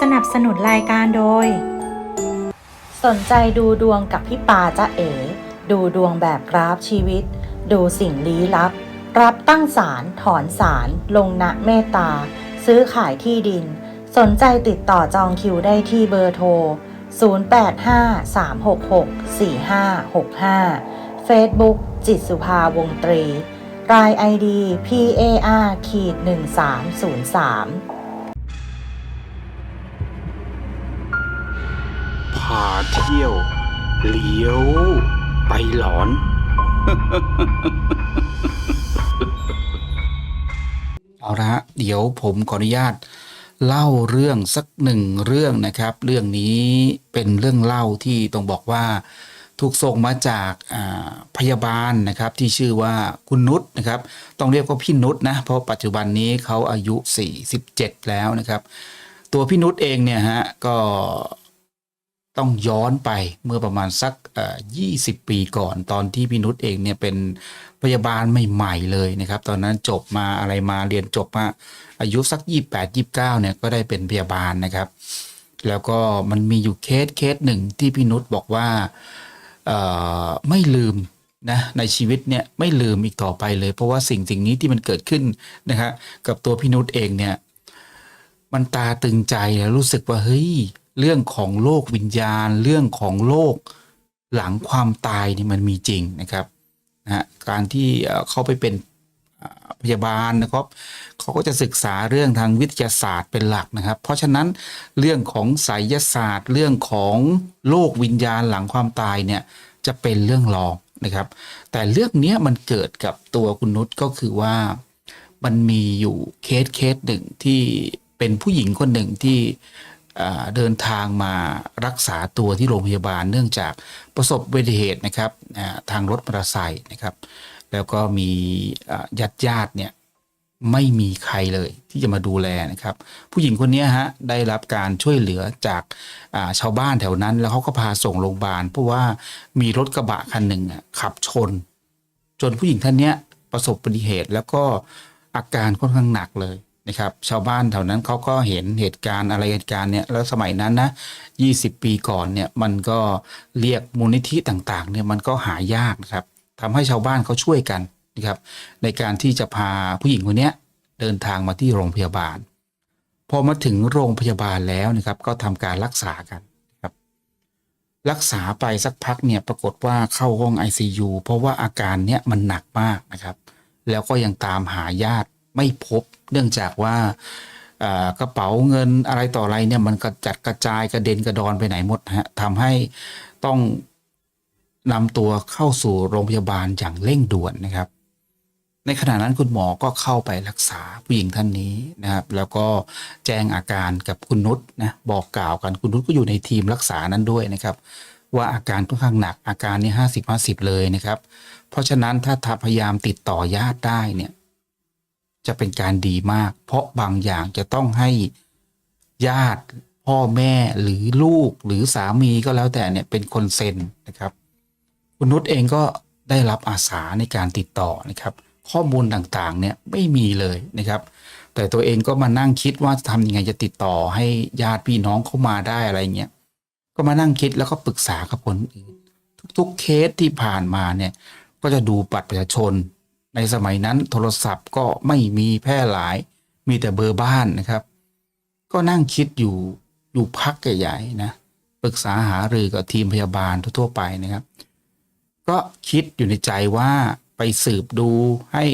สนับสนุนรายการโดย สนใจดูดวงกับพี่ปาจ้าเอ๋ ดูดวงแบบกราฟชีวิต ดูสิ่งลี้ลับ รับตั้งศาลถอนศาลลงนะเมตตา ซื้อขายที่ดิน สนใจติดต่อจองคิวได้ที่เบอร์โทร 0853664565 Facebook จิตสุภาวงตรีราย ID PAR ขีด1303 เที่ยว เลี้ยว ไปหลอน เอาละเดี๋ยวผมขออนุญาต เล่าเรื่องสักหนึ่งเรื่องนะครับ เรื่องนี้เป็นเรื่องเล่าที่ต้องบอกว่าถูกส่งมาจากพยาบาลนะครับที่ชื่อว่าคุณนุชนะครับ ต้องเรียกว่าพี่นุชนะเพราะปัจจุบันนี้เขาอายุ 47 แล้วนะครับ ตัวพี่นุชเองเนี่ยฮะก็ ต้องย้อนไปเมื่อประมาณสักเอ่อ20ปีก่อน ตอนที่พี่นุชเองเนี่ยเป็นพยาบาลใหม่ๆเลยนะครับ ตอนนั้นจบมาอะไรมาเรียนจบมาอายุสัก28 29เนี่ยก็ได้เป็นพยาบาลนะครับ แล้วก็มันมีอยู่เคสเคสหนึ่งที่พี่นุชบอกว่าไม่ลืมนะในชีวิตเนี่ยไม่ลืมอีกต่อไปเลย เพราะว่าสิ่งสิ่งนี้ที่มันเกิดขึ้นนะครับกับตัวพี่นุชเองเนี่ยมันตาตึงใจแล้วรู้สึกว่าเฮ้ย เรื่องของโลกวิญญาณ เรื่องของโลกหลังความตายนี่มันมีจริงนะครับนะการที่เขาไปเป็นพยาบาลนะครับเขาก็จะศึกษาเรื่องทางวิทยาศาสตร์เป็นหลักนะครับ เพราะฉะนั้นเรื่องของไสยศาสตร์ เรื่องของโลกวิญญาณหลังความตายเนี่ยจะเป็นเรื่องรองนะครับ แต่เรื่องนี้มันเกิดกับตัวคุณนุชก็คือว่ามันมีอยู่เคสเคสหนึ่งที่เป็นผู้หญิงคนหนึ่งที่ เดินทางมารักษาตัวที่โรงพยาบาล เนื่องจากประสบอุบัติเหตุนะครับทางรถมอเตอร์ไซค์นะครับ แล้วก็มีญาติญาติเนี่ยไม่มีใครเลยที่จะมาดูแลนะครับ ผู้หญิงคนนี้ฮะได้รับการช่วยเหลือจากาชาวบ้านแถวนั้น แล้วเขาก็พาส่งโรงพยาบาลเพราะว่ามีรถกระบะคันหนึ่งขับชน จนผู้หญิงท่านนี้ประสบอุบัติเหตุแล้วก็อาการค่อนข้างหนักเลย นะครับ ชาวบ้านแถวนั้นเขาก็เห็นเหตุการณ์อะไรเหตุการณ์เนี่ยแล้วสมัยนั้นนะ20 ปีก่อนเนี่ยมันก็เรียกมูลนิธิต่างๆเนี่ยมันก็หายากนะครับทำให้ชาวบ้านเขาช่วยกันนะครับในการที่จะพาผู้หญิงคนเนี้ยเดินทางมาที่โรงพยาบาล พอมาถึงโรงพยาบาลแล้วนะครับก็ทำการรักษากันนะครับรักษาไปสักพักเนี่ยปรากฏว่าเข้าห้อง ICU เพราะว่าอาการเนี่ยมันหนักมากนะครับ แล้วก็ยังตามหาญาติ ไม่พบ เนื่องจากว่ากระเป๋าเงินอะไรต่ออะไรเนี่ยมันกระจัดกระจายกระเด็นกระดอนไปไหนหมดนะฮะทำให้ต้องนำตัวเข้าสู่โรงพยาบาลอย่างเร่งด่วนนะครับ ในขณะนั้นคุณหมอก็เข้าไปรักษาผู้หญิงท่านนี้นะครับ แล้วก็แจ้งอาการกับคุณนุชนะบอกกล่าวกันคุณนุชก็อยู่ในทีมรักษานั้นด้วยนะครับ ว่าอาการค่อนข้างหนักอาการนี่ห้าสิบห้าสิบเลยนะครับ เพราะฉะนั้นถ้าถ้าพยายามติดต่อญาติได้เนี่ย จะเป็นการดีมาก เพราะบางอย่างจะต้องให้ญาติพ่อแม่หรือลูกหรือสามีก็แล้วแต่เนี่ยเป็นคนเซ็นนะครับ คุณนุชเองก็ได้รับอาสาในการติดต่อนะครับ ข้อมูลต่างๆเนี่ยไม่มีเลยนะครับ แต่ตัวเองก็มานั่งคิดว่าทำยังไงจะติดต่อให้ญาติพี่น้องเข้ามาได้อะไรเงี้ยก็มานั่งคิดแล้วก็ปรึกษากับคนอื่นทุกๆเคสที่ผ่านมาเนี่ยก็จะดูบัตรประชาชน ในสมัยนั้นโทรศัพท์ก็ไม่มีแพร่หลาย มีแต่เบอร์บ้านนะครับ ก็นั่งคิดอยู่อยู่พักใหญ่ๆนะปรึกษาหารือกับทีมพยาบาลทั่วๆไปนะครับ ก็คิดอยู่ในใจว่าไปสืบดูให้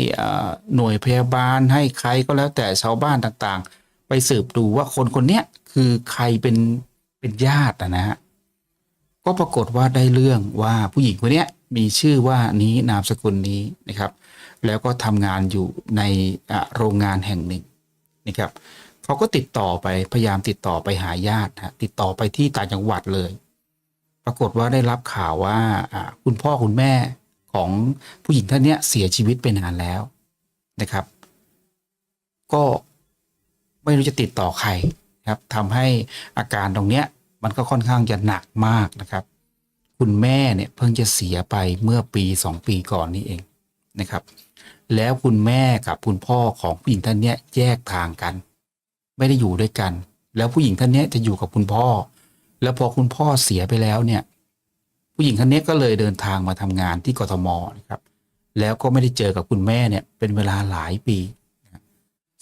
หน่วยพยาบาลให้ใครก็แล้วแต่ชาวบ้านต่างๆ ไปสืบดูว่าคนคนนี้คือใครเป็นเป็นญาติอะนะฮะก็ปรากฏว่าได้เรื่องว่าผู้หญิงคนนี้มีชื่อว่านี้นามสกุลนี้นะครับ แล้วก็ทำงานอยู่ในโรงงานแห่งหนึ่งนะครับเขาก็ติดต่อไปพยายามติดต่อไปหาญาติฮะติดต่อไปที่ต่างจังหวัดเลย ปรากฏว่าได้รับข่าวว่าคุณพ่อคุณแม่ของผู้หญิงท่านเนี้ยเสียชีวิตไปนานแล้วนะครับ ก็ไม่รู้จะติดต่อใครครับทำให้อาการตรงเนี้ยมันก็ค่อนข้างจะหนักมากนะครับ คุณแม่เนี่ยเพิ่งจะเสียไปเมื่อปีสองปีก่อนนี้เองนะครับ แล้วคุณแม่กับคุณพ่อของผู้หญิงท่านเนี้ยแยกทางกัน ไม่ได้อยู่ด้วยกัน แล้วผู้หญิงท่านเนี้ยจะอยู่กับคุณพ่อ แล้วพอคุณพ่อเสียไปแล้วเนี่ย ผู้หญิงท่านเนี้ยก็เลยเดินทางมาทำงานที่กทมนะครับ แล้วก็ไม่ได้เจอกับคุณแม่เนี่ยเป็นเวลาหลายปี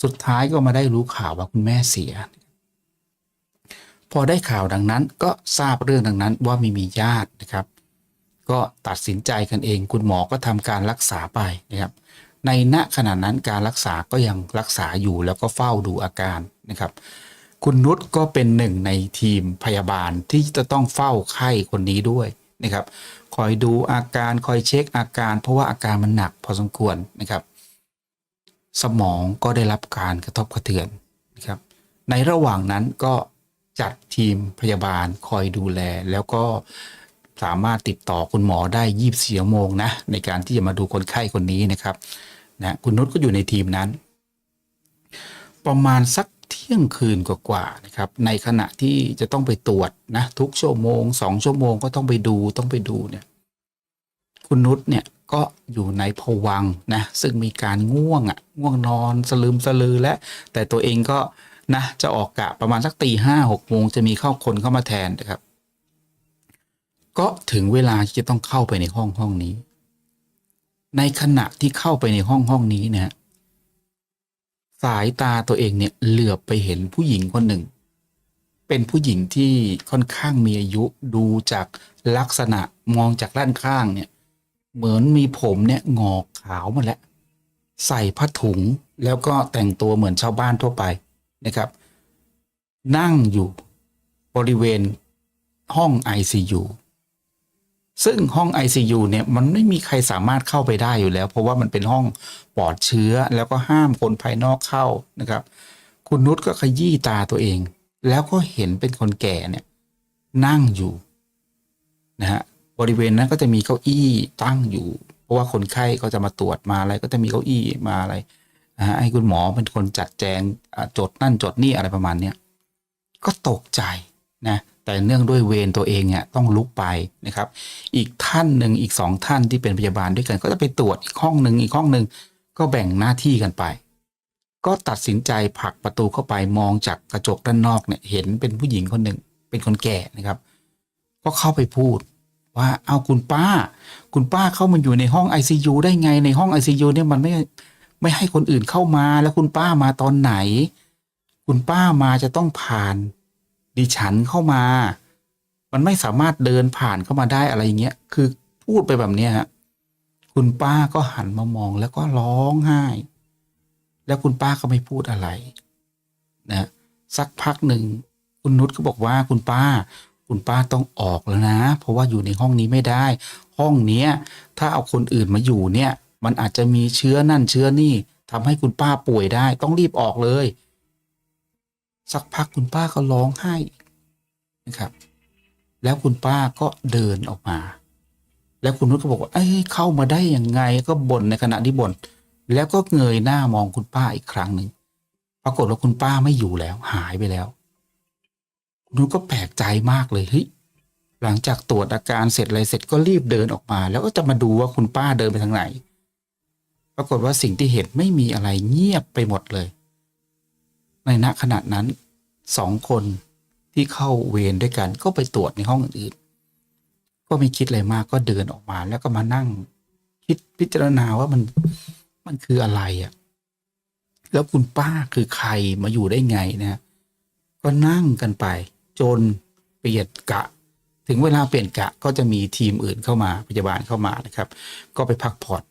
สุดท้ายก็มาได้รู้ข่าวว่าคุณแม่เสีย พอได้ข่าวดังนั้นก็ทราบเรื่องดังนั้นว่าไม่มีญาตินะครับ ก็ตัดสินใจกันเอง คุณหมอก็ทำการรักษาไปนะครับ ในณขณะนั้นการรักษาก็ยังรักษาอยู่แล้วก็เฝ้าดูอาการนะครับ คุณนุชก็เป็นหนึ่งในทีมพยาบาลที่จะต้องเฝ้าไข้คนนี้ด้วยนะครับ คอยดูอาการคอยเช็คอาการ เพราะว่าอาการมันหนักพอสมควรนะครับ สมองก็ได้รับการกระทบกระเทือนนะครับ ในระหว่างนั้นก็จัดทีมพยาบาลคอยดูแลแล้วก็ สามารถติดต่อคุณหมอได้ 24ชั่วโมงนะในการที่จะมาดูคนไข้คนนี้นะครับนะคุณนุชก็อยู่ในทีมนั้น ประมาณสักเที่ยงคืนกว่าๆนะครับ ในขณะที่จะต้องไปตรวจนะทุกชั่วโมงสองชั่วโมงก็ต้องไปดูต้องไปดูเนี่ยคุณนุชเนี่ยก็อยู่ในภวังนะซึ่งมีการง่วงอะ่ะง่วงนอนสลืมสลือและ แต่ตัวเองก็นะจะออกกะประมาณสักตีห้าหกโมงจะมีเข้าคนเข้ามาแทนนะครับ ก็ถึงเวลาที่จะต้องเข้าไปในห้องห้องนี้ ในขณะที่เข้าไปในห้องห้องนี้เนี่ยสายตาตัวเองเนี่ยเหลือบไปเห็นผู้หญิงคนหนึ่ง เป็นผู้หญิงที่ค่อนข้างมีอายุดูจากลักษณะมองจากด้านข้างเนี่ย เหมือนมีผมเนี่ยงอกขาวมาแล้ว ใส่ผ้าถุงแล้วก็แต่งตัวเหมือนชาวบ้านทั่วไปนะครับ นั่งอยู่บริเวณห้อง ICU ซึ่งห้อง ICU เนี่ยมันไม่มีใครสามารถเข้าไปได้อยู่แล้ว เพราะว่ามันเป็นห้องปลอดเชื้อแล้วก็ห้ามคนภายนอกเข้านะครับ คุณนุชก็ขยี้ตาตัวเอง แล้วก็เห็นเป็นคนแก่เนี่ยนั่งอยู่นะฮะบริเวณนั้นก็จะมีเก้าอี้ตั้งอยู่ เพราะว่าคนไข้ก็จะมาตรวจมาอะไรก็จะมีเก้าอี้มาอะไรนะฮะให้คุณหมอเป็นคนจัดแจงจดนั่นจดนี่อะไรประมาณเนี้ยก็ตกใจนะ แต่เนื่องด้วยเวรตัวเองเนี่ยต้องลุกไปนะครับ อีกท่านหนึ่งอีกสองท่านที่เป็นพยาบาลด้วยกัน ก็จะไปตรวจอีกห้องหนึ่งอีกห้องหนึ่งก็แบ่งหน้าที่กันไป ก็ตัดสินใจผลักประตูเข้าไปมองจากกระจกด้านนอกเนี่ยเห็นเป็นผู้หญิงคนหนึ่งเป็นคนแก่นะครับ ก็เข้าไปพูดว่าเอาคุณป้า คุณป้าเข้ามาอยู่ในห้อง ICU ได้ไงในห้อง ICU เนี่ยมันไม่ไม่ให้คนอื่นเข้ามาแล้วคุณป้ามาตอนไหน คุณป้ามาจะต้องผ่าน ดิฉันเข้ามา มันไม่สามารถเดินผ่านเข้ามาได้อะไรอย่างเงี้ย คือพูดไปแบบเนี้ยฮะคุณป้าก็หันมามองแล้วก็ร้องไห้ แล้วคุณป้าก็ไม่พูดอะไรนะสักพักหนึ่งคุณนุชก็บอกว่าคุณป้า คุณป้าต้องออกแล้วนะ เพราะว่าอยู่ในห้องนี้ไม่ได้ ห้องเนี้ย ถ้าเอาคนอื่นมาอยู่เนี่ย มันอาจจะมีเชื้อนั่นเชื้อนี่ทำให้คุณป้าป่วยได้ ต้องรีบออกเลย สักพักคุณป้าก็ร้องไห้นะครับ แล้วคุณป้าก็เดินออกมา แล้วคุณนุชก็บอกว่า เอ้ยเข้ามาได้ยังไงก็บ่นในขณะที่บ่นแล้วก็เงยหน้ามองคุณป้าอีกครั้งหนึ่งปรากฏว่าคุณป้าไม่อยู่แล้ว หายไปแล้วคุณนุชก็แปลกใจมากเลยเฮ้ยหลังจากตรวจอาการเสร็จอะไรเสร็จก็รีบเดินออกมา แล้วก็จะมาดูว่าคุณป้าเดินไปทางไหน ปรากฏว่าสิ่งที่เห็นไม่มีอะไรเงียบไปหมดเลย ณขณะนั้นสองคนที่เข้าเวรด้วยกันก็ไปตรวจในห้องอื่นๆก็ไม่คิดอะไรมากก็เดินออกมา แล้วก็มานั่งคิดพิจารณาว่ามันมันคืออะไรอะ่ะ แล้วคุณป้าคือใครมาอยู่ได้ไงนะก็นั่งกันไป จนเปลี่ยนกะ ถึงเวลาเปลี่ยนกะก็จะมีทีมอื่นเข้ามาพยาบาลเข้ามานะครับ ก็ไปพักผ่อน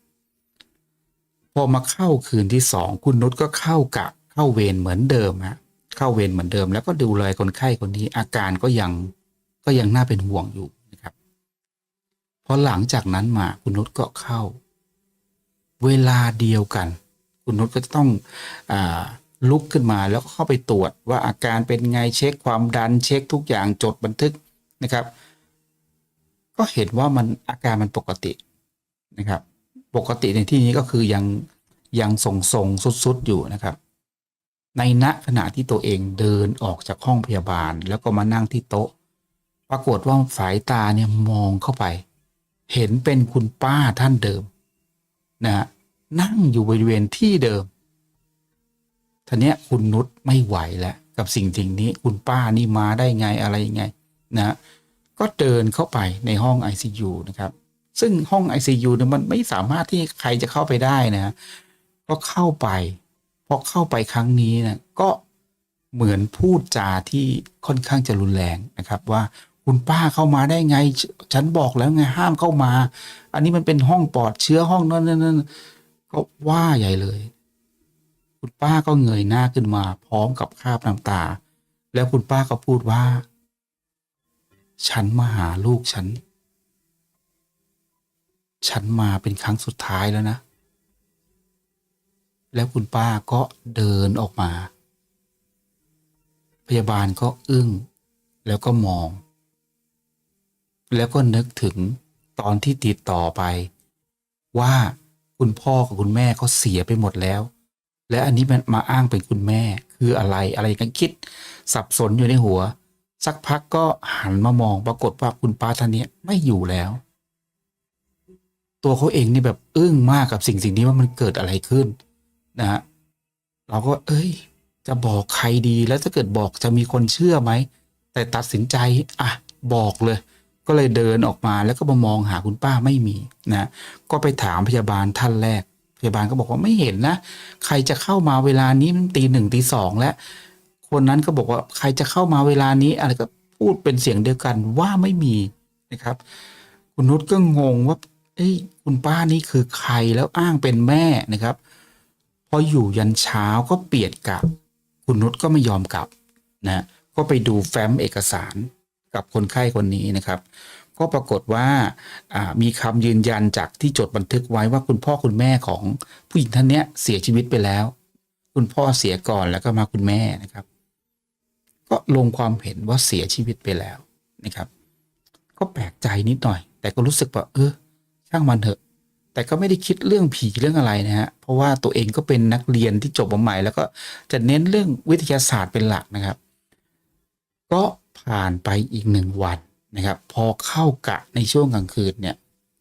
พอมาเข้าคืนที่สองคุณนุชก็เข้ากะ เข้าเวรเหมือนเดิมฮะเข้าเวรเหมือนเดิม แล้วก็ดูแลคนไข้คนนี้ อาการก็ยังก็ยังน่าเป็นห่วงอยู่นะครับพอหลังจากนั้นมาคุณนุชก็เข้า เวลาเดียวกัน คุณนุชก็จะต้องอลุกขึ้นมาแล้วก็เข้าไปตรวจว่าอาการเป็นไงเช็คความดันเช็คทุกอย่างจดบันทึกนะครับ ก็เห็นว่ามันอาการมันปกตินะครับ ปกติในที่นี้ก็คือยังยังทรงทรงๆสุดๆอยู่นะครับ ในณขณะที่ตัวเองเดินออกจากห้องพยาบาล แล้วก็มานั่งที่โต๊ะ ปรากฏว่าสายตาเนี่ยมองเข้าไป เห็นเป็นคุณป้าท่านเดิมนะฮะนั่งอยู่บริเวณที่เดิมทีเนี้คุณนุชไม่ไหวแล้วกกับสิ่งสิ่งนี้คุณป้านี่มาได้ไงอะไรยังไงนะก็เดินเข้าไปในห้อง ICU นะครับ ซึ่งห้อง ICU เนี่ยมันไม่สามารถที่ใครจะเข้าไปได้นะ ก็เข้าไป พอเข้าไปครั้งนี้นะก็เหมือนพูดจาที่ค่อนข้างจะรุนแรงนะครับว่าคุณป้าเข้ามาได้ไง ฉันบอกแล้วไงห้ามเข้ามา อันนี้มันเป็นห้องปลอดเชื้อห้องนั้นนั้นนั้นก็ว่าใหญ่เลย คุณป้าก็เงยหน้าขึ้นมาพร้อมกับคราบน้ำตา แล้วคุณป้าก็พูดว่า ฉันมาหาลูกฉัน ฉันมาเป็นครั้งสุดท้ายแล้วนะ แล้วคุณป้าก็เดินออกมา พยาบาลก็อึ้ง แล้วก็มอง แล้วก็นึกถึงตอนที่ติดต่อไป ว่าคุณพ่อกับคุณแม่เขาเสียไปหมดแล้ว และอันนี้มันมาอ้างเป็นคุณแม่คืออะไรอะไรกันคิด สับสนอยู่ในหัว สักพักก็หันมามองปรากฏว่าคุณป้าท่านนี้ไม่อยู่แล้ว ตัวเขาเองนี่แบบอึ้งมากกับสิ่งสิ่งนี้ว่ามันเกิดอะไรขึ้น นะฮะเราก็ เอ้ย จะบอกใครดีแล้วถ้าเกิดบอกจะมีคนเชื่อไหม แต่ตัดสินใจ อะ บอกเลย ก็เลยเดินออกมาแล้วก็มามองหาคุณป้าไม่มีนะก็ไปถามพยาบาลท่านแรก พยาบาลก็บอกว่าไม่เห็นนะ ใครจะเข้ามาเวลานี้มันตีหนึ่งตีสองแล้ว คนนั้นก็บอกว่าใครจะเข้ามาเวลานี้อะไรก็พูดเป็นเสียงเดียวกันว่าไม่มีนะครับ คุณนุชก็งงว่าเอ้ยคุณป้านี่คือใครแล้วอ้างเป็นแม่นะครับ พออยู่ยันเช้าก็เปลี่ยนกลับ คุณนุชก็ไม่ยอมกลับนะก็ไปดูแฟ้มเอกสารกับคนไข้คนนี้นะครับ ก็ปรากฏว่าอ่ามีคำยืนยันจากที่จดบันทึกไว้ว่าคุณพ่อคุณแม่ของผู้หญิงท่านเนี้ยเสียชีวิตไปแล้ว คุณพ่อเสียก่อนแล้วก็มาคุณแม่นะครับ ก็ลงความเห็นว่าเสียชีวิตไปแล้วนะครับ ก็แปลกใจนิดหน่อย แต่ก็รู้สึกว่าเออช่างมันเถอะ แต่ก็ไม่ได้คิดเรื่องผีเรื่องอะไรนะฮะ เพราะว่าตัวเองก็เป็นนักเรียนที่จบมาใหม่ แล้วก็จะเน้นเรื่องวิทยาศาสตร์เป็นหลักนะครับ ก็ผ่านไปอีกหนึ่งวันนะครับ พอเข้ากะในช่วงกลางคืนเนี่ย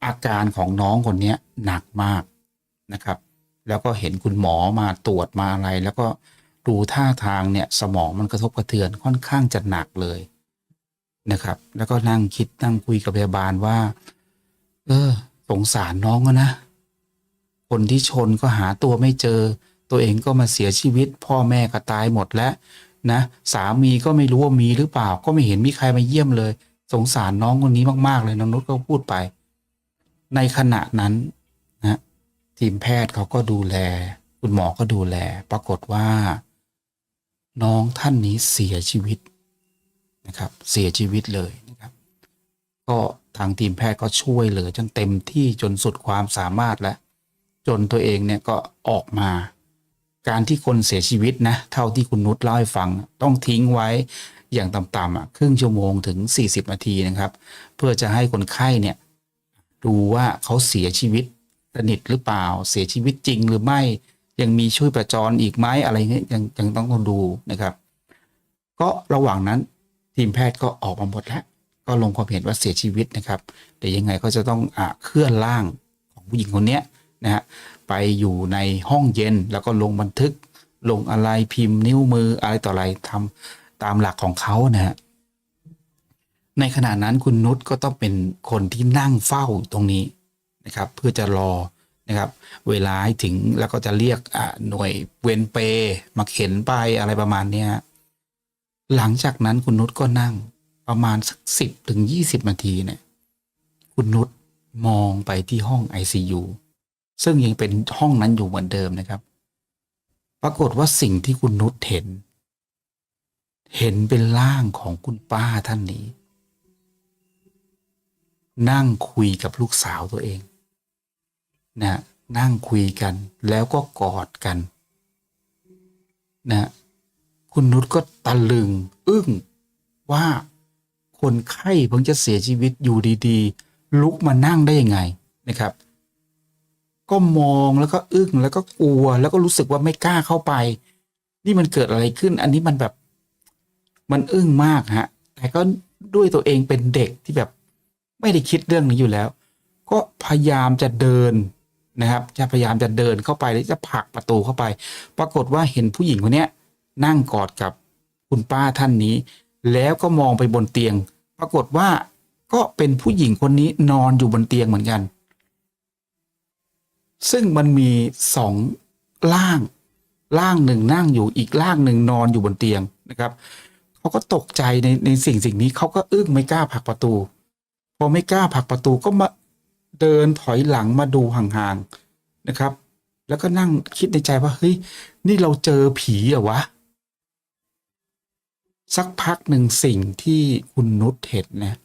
อาการของน้องคนนี้หนักมากนะครับ แล้วก็เห็นคุณหมอมาตรวจมาอะไร แล้วก็ดูท่าทางเนี่ยสมองมันกระทบกระเทือนค่อนข้างจะหนักเลยนะครับ แล้วก็นั่งคิดนั่งคุยกับพยาบาลว่า เออ สงสารน้องอะนะ คนที่ชนก็หาตัวไม่เจอ ตัวเองก็มาเสียชีวิต พ่อแม่ก็ตายหมดแล้วนะ สามีก็ไม่รู้ว่ามีหรือเปล่า ก็ไม่เห็นมีใครมาเยี่ยมเลย สงสารน้องคนนี้มากๆเลยน้องนุชก็พูดไป ในขณะนั้นนะทีมแพทย์เขาก็ดูแล คุณหมอก็ดูแล ปรากฏว่า น้องท่านนี้เสียชีวิตนะครับ เสียชีวิตเลย ก็ทางทีมแพทย์ก็ช่วยเหลือจนเต็มที่จนสุดความสามารถแล้วจนตัวเองเนี่ยก็ออกมา การที่คนเสียชีวิตนะ เท่าที่คุณนุชเล่าให้ฟัง ต้องทิ้งไว้อย่างต่ำๆอะครึ่งชั่วโมงถึง 40 นาทีนะครับ เพื่อจะให้คนไข้เนี่ยดูว่าเขาเสียชีวิตสนิทหรือเปล่า เสียชีวิตจริงหรือไม่ยังมีช่วยประจรอีกไหมอะไรเงี้ยยังยังต้องดูนะครับ ก็ระหว่างนั้นทีมแพทย์ก็ออกมาหมดแล้ว ก็ลงความเห็นว่าเสียชีวิตนะครับเดี๋ยวยังไงก็จะต้องอเคลื่อนร่างของผู้หญิงคนนี้นะฮะไปอยู่ในห้องเย็นแล้วก็ลงบันทึกลงอะไรพิมพ์นิ้วมืออะไรต่ออะไรทำตามหลักของเขานะฮะในขณะนั้นคุณนุชก็ต้องเป็นคนที่นั่งเฝ้าอยู่ตรงนี้นะครับ เพื่อจะรอนะครับเวลาให้ถึงแล้วก็จะเรียกหน่วยเวรเปย์มาเข็นไปอะไรประมาณนี้หลังจากนั้นคุณนุชก็นั่ง ประมาณสักสิบถึงยี่สิบนาทีเนี่ย คุณนุชมองไปที่ห้อง ICU ซึ่งยังเป็นห้องนั้นอยู่เหมือนเดิมนะครับ ปรากฏว่าสิ่งที่คุณนุชเห็น เห็นเป็นร่างของคุณป้าท่านนี้ นั่งคุยกับลูกสาวตัวเองนะนั่งคุยกันแล้วก็กอดกันนะคุณนุชก็ตะลึง อึ้งว่า คนไข้เพิ่งจะเสียชีวิตอยู่ดีๆ ลุกมานั่งได้ยังไงนะครับ ก็มองแล้วก็อึ้งแล้วก็กลัวแล้วก็รู้สึกว่าไม่กล้าเข้าไป นี่มันเกิดอะไรขึ้น อันนี้มันแบบ มันอึ้งมากฮะแต่ก็ด้วยตัวเองเป็นเด็กที่แบบไม่ได้คิดเรื่องนี้อยู่แล้ว ก็พยายามจะเดินนะครับ จะพยายามจะเดินเข้าไปแล้วจะผลักประตูเข้าไป ปรากฏว่าเห็นผู้หญิงคนนี้นั่งกอดกับคุณป้าท่านนี้ แล้วก็มองไปบนเตียง ปรากฏว่าก็เป็นผู้หญิงคนนี้นอนอยู่บนเตียงเหมือนกัน ซึ่งมันมีสองร่างร่างหนึ่งนั่งอยู่อีกร่างหนึ่งนอนอยู่บนเตียงนะครับเขาก็ตกใจในในสิ่งสิ่งนี้เขาก็อึ้งไม่กล้าผลักประตู พอไม่กล้าผลักประตูก็มาเดินถอยหลังมาดูห่างๆนะครับ แล้วก็นั่งคิดในใจว่าเฮ้ยนี่เราเจอผีเหรอวะ สักพักหนึ่งสิ่งที่คุณนุชเห็นนะ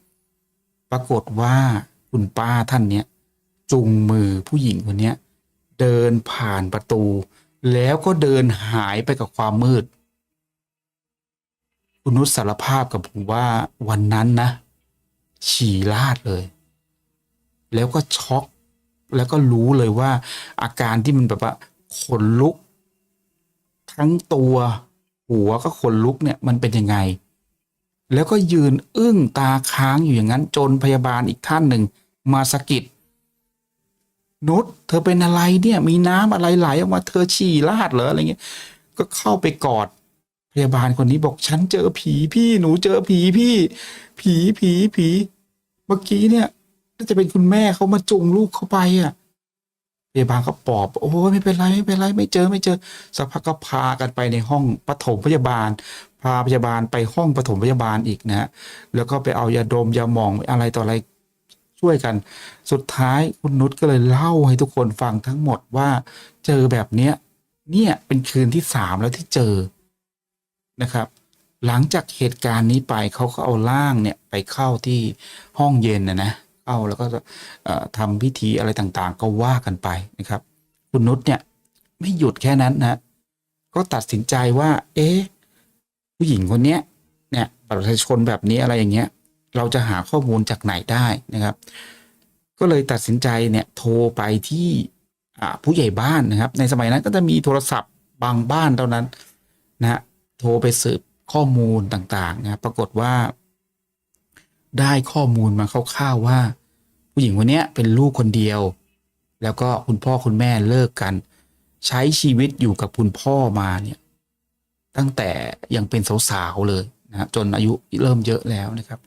ปรากฏว่าคุณป้าท่านเนี้ยจูงมือผู้หญิงคนเนี้ยเดินผ่านประตู แล้วก็เดินหายไปกับความมืด คุณนุชสารภาพกับผมว่าวันนั้นนะ ฉี่ลาดเลย แล้วก็ช็อกแล้วก็รู้เลยว่า อาการที่มันแบบว่าขนลุก ทั้งตัว หัวก็ขนลุกเนี่ยมันเป็นยังไง แล้วก็ยืนอึ้งตาค้างอยู่อย่างนั้นจนพยาบาลอีกท่านหนึ่งมาสะกิดนุชเธอเป็นอะไรเนี่ย มีน้ำอะไรไหลออกมาเธอฉี่ลาดเหรออะไรเงี้ย ก็เข้าไปกอด พยาบาลคนนี้บอกฉันเจอผีพี่หนูเจอผีพี่ ผีผีผี เมื่อกี้เนี่ยน่าจะเป็นคุณแม่เขามาจุงลูกเขาไปอะ พยาบาลก็ปลอบโอ้ยไม่เป็นไรไม่เป็นไรไม่เจอไม่เจอสักพักก็พากันไปในห้องปฐมพยาบาล พาพยาบาลไปห้องปฐมพยาบาลอีกนะฮะแล้วก็ไปเอายาดมยาหมองอะไรต่ออะไรช่วยกัน สุดท้ายคุณนุชก็เลยเล่าให้ทุกคนฟังทั้งหมดว่าเจอแบบเนี้ยเนี่ยเป็นคืนที่สามแล้วที่เจอนะครับ หลังจากเหตุการณ์นี้ไปเขาก็เอาร่างเนี่ยไปเข้าที่ห้องเย็นนะนะ เข้าแล้วก็เอ่อทำพิธีอะไรต่างๆ ก็ว่ากันไปนะครับ คุณนุชเนี่ยไม่หยุดแค่นั้นนะก็ตัดสินใจว่า เอ๊ะผู้หญิงคนเนี้ยเนี่ยประชาชนแบบนี้อะไรอย่างเงี้ย เราจะหาข้อมูลจากไหนได้นะครับ ก็เลยตัดสินใจเนี่ยโทรไปที่ผู้ใหญ่บ้านนะครับ ในสมัยนั้นก็จะมีโทรศัพท์บางบ้านเท่านั้นนะฮะโทรไปสืบข้อมูลต่างๆนะครับปรากฏว่า ได้ข้อมูลมาคร่าวๆว่า ผู้หญิงคนเนี้ยเป็นลูกคนเดียว แล้วก็คุณพ่อคุณแม่เลิกกัน ใช้ชีวิตอยู่กับคุณพ่อมาเนี่ยตั้งแต่ยังเป็นสาวๆเลยนะฮะจนอายุเริ่มเยอะแล้วนะครับ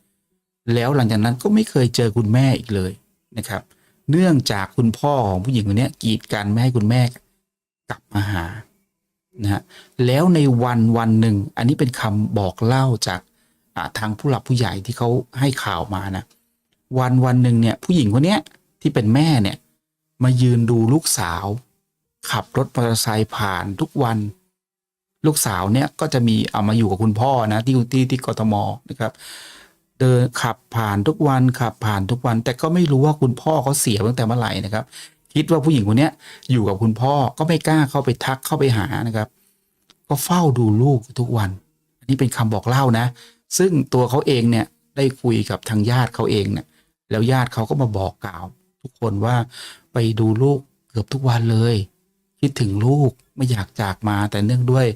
แล้วหลังจากนั้นก็ไม่เคยเจอคุณแม่อีกเลยนะครับ เนื่องจากคุณพ่อของผู้หญิงคนเนี้ยกีดกันไม่ให้คุณแม่กลับมาหานะฮะแล้วในวันวันหนึ่ง อันนี้เป็นคำบอกเล่าจาก ทางผู้หลักผู้ใหญ่ที่เขาให้ข่าวมานะวันวันหนึ่งเนี่ยผู้หญิงคนเนี้ยที่เป็นแม่เนี่ยมายืนดูลูกสาว ขับรถมอเตอร์ไซค์ผ่านทุกวัน ลูกสาวเนี่ยก็จะมีเอามาอยู่กับคุณพ่อนะที่ที่ที่กทมนะครับ เดินขับผ่านทุกวันขับผ่านทุกวัน แต่ก็ไม่รู้ว่าคุณพ่อเขาเสียตั้งแต่เมื่อไหร่นะครับ คิดว่าผู้หญิงคนเนี้ยอยู่กับคุณพ่อก็ไม่กล้าเข้าไปทักเข้าไปหานะครับ ก็เฝ้าดูลูกทุกวัน อันนี้เป็นคำบอกเล่านะ ซึ่งตัวเขาเองเนี่ยได้คุยกับทางญาติเขาเองเนี่ยแล้วญาติเขาก็มาบอกกล่าว ทุกคนว่าไปดูลูกเกือบทุกวันเลย คิดถึงลูกไม่อยากจากมาแต่เนื่องด้วย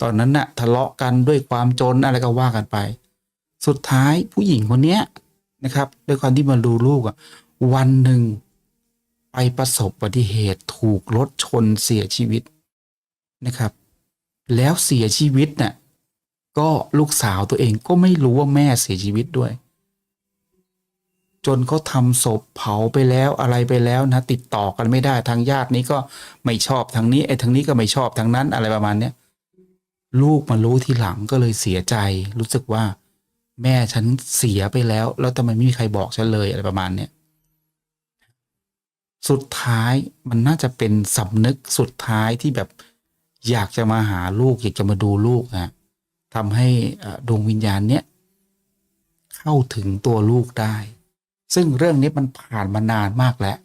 ตอนนั้นน่ะทะเลาะกันด้วยความจนอะไรก็ว่ากันไป สุดท้ายผู้หญิงคนเนี้ยนะครับ ด้วยความที่มาดูลูกอะวันหนึ่งไปประสบอุบัติเหตุถูกรถชนเสียชีวิตนะครับ แล้วเสียชีวิตน่ะ ก็ลูกสาวตัวเองก็ไม่รู้ว่าแม่เสียชีวิตด้วย จนเขาทำศพเผาไปแล้วอะไรไปแล้วนะ ติดต่อกันไม่ได้ทางญาตินี้ก็ไม่ชอบทางนี้ไอ้ทางนี้ก็ไม่ชอบทางนั้นอะไรประมาณเนี้ยลูกมารู้ทีหลังก็เลยเสียใจ รู้สึกว่า แม่ฉันเสียไปแล้ว แล้วทำไมไม่มีใครบอกฉันเลยอะไรประมาณเนี้ยสุดท้ายมันน่าจะเป็นสำนึกสุดท้ายที่แบบ อยากจะมาหาลูก อยากจะมาดูลูกนะ ทำให้ดวงวิญญาณเนี้ยเข้าถึงตัวลูกได้ ซึ่งเรื่องนี้มันผ่านมานานมากแล้ว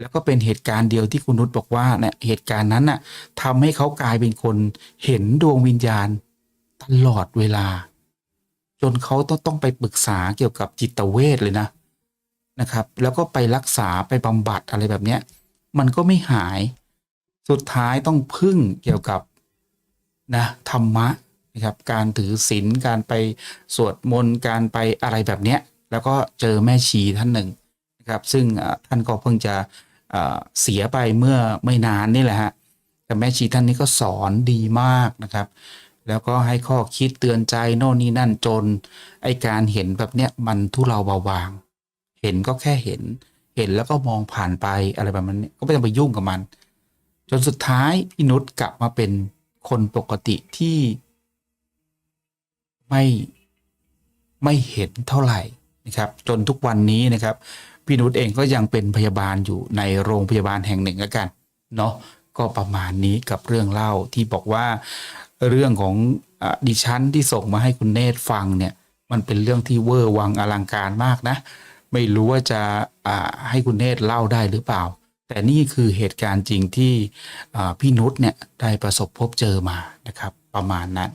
แล้วก็เป็นเหตุการณ์เดียวที่คุณนุชบอกว่าเนี่ยเหตุการณ์นั้นน่ะทำให้เขากลายเป็นคนเห็นดวงวิญญาณตลอดเวลา จนเขาต้องต้องไปปรึกษาเกี่ยวกับจิตเวชเลยนะนะครับ แล้วก็ไปรักษาไปบำบัดอะไรแบบเนี้ยมันก็ไม่หาย สุดท้ายต้องพึ่งเกี่ยวกับนะธรรมะ นะครับการถือศีลการไปสวดมนต์การไปอะไรแบบเนี้ยแล้วก็เจอแม่ชีท่านหนึ่งนะครับซึ่งท่านก็เพิ่งจะเสียไปเมื่อไม่นานนี่แหละฮะแต่แม่ชีท่านนี้ก็สอนดีมากนะครับ แล้วก็ให้ข้อคิดเตือนใจโน่นนี่นั่นจนไอการเห็นแบบเนี้ยมันทุเลาเบาบาง เห็นก็แค่เห็นเห็นแล้วก็มองผ่านไปอะไรแบบนั้ก็ไม่ต้องไปยุ่งกับมัน จนสุดท้ายพี่นุชกลับมาเป็นคนปกติที่ ไม่ไม่เห็นเท่าไหร่นะครับ จนทุกวันนี้นะครับ พี่นุชเองก็ยังเป็นพยาบาลอยู่ในโรงพยาบาลแห่งหนึ่งแล้วกันเนาะก็ประมาณนี้กับเรื่องเล่าที่บอกว่าเรื่องของอดิฉันที่ส่งมาให้คุณเนตรฟังเนี่ย มันเป็นเรื่องที่เวอร์วังอลังการมากนะ ไม่รู้ว่าจะให้คุณเนตรเล่าได้หรือเปล่า แต่นี่คือเหตุการณ์จริงที่พี่นุชเนี่ยได้ประสบพบเจอมานะครับ ประมาณนั้น